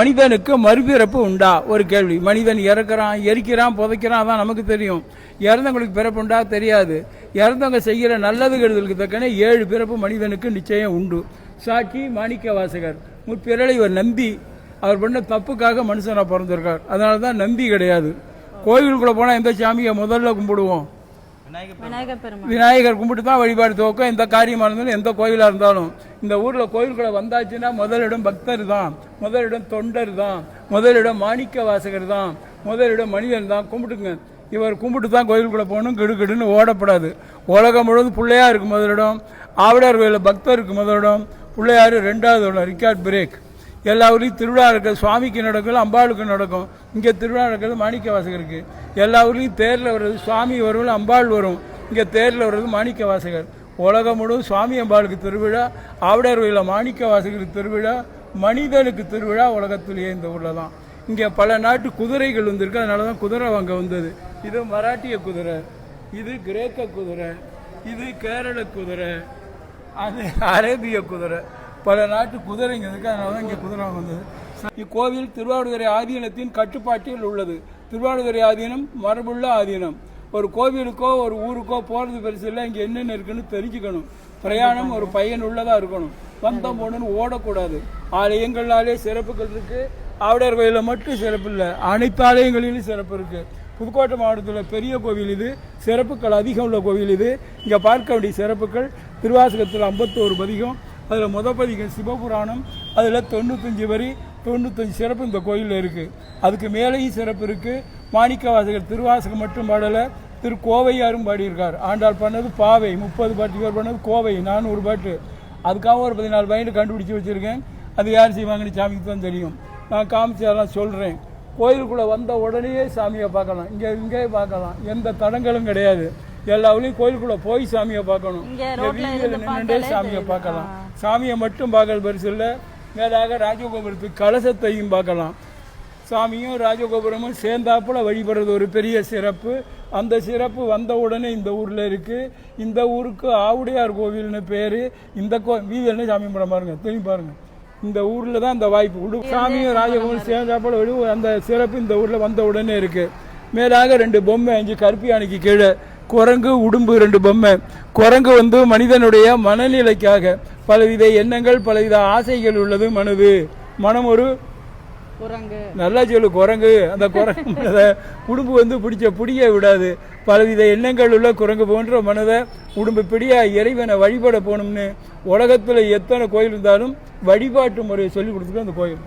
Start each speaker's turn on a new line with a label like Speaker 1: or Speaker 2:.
Speaker 1: மனிதனுக்கு மறுபிறப்பு உண்டா? ஒரு கேள்வி. மனிதன் இறக்குறான் எரிக்கிறான் புதைக்கிறான் அதான் நமக்கு தெரியும். இறந்தவங்களுக்கு பிறப்பு உண்டா? தெரியாது. இறந்தவங்க செய்கிற நல்லது கெடுதலுக்கு தக்கன ஏழு பிறப்பு மனிதனுக்கு நிச்சயம் உண்டு. சாட்சி மாணிக்க வாசகர் முற்பிறலை இவர் நம்பி அவர் பண்ண தப்புக்காக மனுஷனாக பிறந்திருக்கார். அதனால தான் நம்பி கிடையாது. கோயிலுக்குள்ளே போனால் எந்த சாமியை முதல்ல கும்பிடுவோம்?
Speaker 2: விநாயகர் பெருமாள்.
Speaker 1: விநாயகர் கும்பிட்டு தான் வழிபாடு துவக்கம். எந்த காரியமாக இருந்தாலும் எந்த கோயிலாக இருந்தாலும். இந்த ஊரில் கோயிலுக்குள்ள வந்தாச்சுன்னா முதலிடம் பக்தர் தான் முதலிடம் தொண்டர் தான் முதலிடம் மாணிக்க வாசகர் தான் முதலிடம் மனிதன் தான் கும்பிட்டுங்க இவர் கும்பிட்டு தான் கோயிலுக்குள்ளே போகணும். கிடுகிடுன்னு ஓடப்படாது. உலகம் முழுவதும் பிள்ளையார் இருக்கு முதலிடம். ஆவிடார் கோயிலில் பக்தர் இருக்கு முதலிடம். பிள்ளையார் ரெண்டாவது இடம் ரிக்கார்ட் பிரேக். எல்லா ஊர்லேயும் திருவிழா இருக்குது சுவாமிக்கு நடக்கும் அம்பாளுக்கு நடக்கும். இங்கே திருவிழா நடக்கிறது மாணிக்க வாசகருக்கு எல்லா ஊர்லேயும் தேரில் வர்றது சுவாமி வரும் அம்பாள் வரும். இங்கே தேரில் வர்றது மாணிக்க வாசகர் உலகம் முழுவதும் சுவாமி அம்பாளுக்கு திருவிழா ஆவிடார் கோயிலில் மாணிக்க வாசகருக்கு திருவிழா மனிதனுக்கு திருவிழா உலகத்திலேயே இந்த ஊரில் தான். இங்கே பல நாட்டு குதிரைகள் வந்திருக்கு அதனால தான் குதிரை வாங்க வந்தது. இது மராட்டிய குதிரை இது கிரேக்க குதிரை இது கேரள குதிரை அது அரேபிய குதிரை. பல நாட்டு குதிரைங்க இருக்குது அதனால தான் இங்கே குதிரை வந்தது. இக்கோவில் திருவாவடுதுறை ஆதீனத்தின் கட்டுப்பாட்டில் உள்ளது. திருவாவடுதுறை ஆதீனம் மரபுள்ள ஆதீனம். ஒரு கோவிலுக்கோ ஒரு ஊருக்கோ போகிறது பெருசு இல்லை. இங்கே என்னென்ன இருக்குன்னு தெரிஞ்சுக்கணும். பிரயாணம் ஒரு பயனுள்ளதாக இருக்கணும். வந்தம் போகணுன்னு ஓடக்கூடாது. ஆலயங்களாலே சிறப்புகள் இருக்குது ஆவிடர் கோயிலில் மட்டும் சிறப்பு இல்லை. அனைத்து ஆலயங்களிலும் சிறப்பு இருக்குது புதுக்கோட்டை மாவட்டத்தில் பெரிய கோவில் இது. சிறப்புகள் அதிகம் உள்ள கோவில் இது. இங்கே பார்க்க வேண்டிய சிறப்புகள் திருவாசகத்தில் ஐம்பத்தோரு பதிகம். அதில் முத பதிகம் சிவபுராணம் அதில் தொண்ணூத்தஞ்சு வரி தொண்ணூத்தஞ்சு சிறப்பு இந்த கோயிலில் இருக்குது அதுக்கு மேலேயும் சிறப்பு இருக்குது மாணிக்க வாசகர் திருவாசகம் மட்டும் பாடலை திரு கோவையாரும் பாடியிருக்கார். ஆண்டாள் பண்ணது பாவை முப்பது பாட்டு இவர் பண்ணது கோவை நானூறு பாட்டு. அதுக்காக ஒரு பதினாலு பாயிண்ட் கண்டுபிடிச்சி வச்சுருக்கேன். அது யார் செய்வாங்கன்னு சாமிக்கு தான் தெரியும். நான் காமிச்சு அதெல்லாம் சொல்கிறேன் கோயிலுக்குள்ளே வந்த உடனே சாமியை பார்க்கலாம். இங்கே இங்கே பார்க்கலாம். எந்த தடங்களும் கிடையாது. எல்லா ஊர்லேயும் கோயிலுக்குள்ளே போய் சாமியை பார்க்கணும். வீதியில சாமியை. பார்க்கலாம். சாமியை மட்டும் பார்க்கறது பெருசு இல்லை. மேலாக ராஜகோபுரத்துக்கு கலசத்தையும் பார்க்கலாம். சாமியும் ராஜகோபுரமும் சேர்ந்தாப்புல வழிபடுறது ஒரு பெரிய சிறப்பு. அந்த சிறப்பு வந்த உடனே இந்த ஊரில் இருக்குது இந்த ஊருக்கு ஆவுடையார் கோவில்னு பேர். இந்த கோ வீதியில் சாமி படம் பாருங்க திரும்பி பாருங்க. இந்த ஊரில் தான் அந்த வாய்ப்பு உடு சாமியும் ராஜகோபுரம் சேர்ந்தாப்புல வழி அந்த சிறப்பு இந்த ஊரில் வந்த உடனே இருக்குது மேலாக ரெண்டு பொம்மை அஞ்சு கருப்பி யானைக்கு கீழே. குரங்கு உடும்பு ரெண்டு பொம்மை. குரங்கு வந்து மனிதனுடைய மனநிலைக்காக பலவித எண்ணங்கள் பலவித ஆசைகள் உள்ளது மனது. மனம் ஒரு
Speaker 2: குரங்கு.
Speaker 1: நல்லா சொல்லு குரங்கு. அந்த குரங்கு மனதை உடும்பு வந்து பிடிச்ச பிடிய விடாது. பலவித எண்ணங்கள் உள்ள குரங்கு போன்ற மனதை உடும்பு பிடியா இறைவனை வழிபட போகணும்னு உலகத்தில் எத்தனை கோயில் இருந்தாலும் வழிபாட்டு முறையை சொல்லி கொடுத்துருக்கு அந்த கோயில்.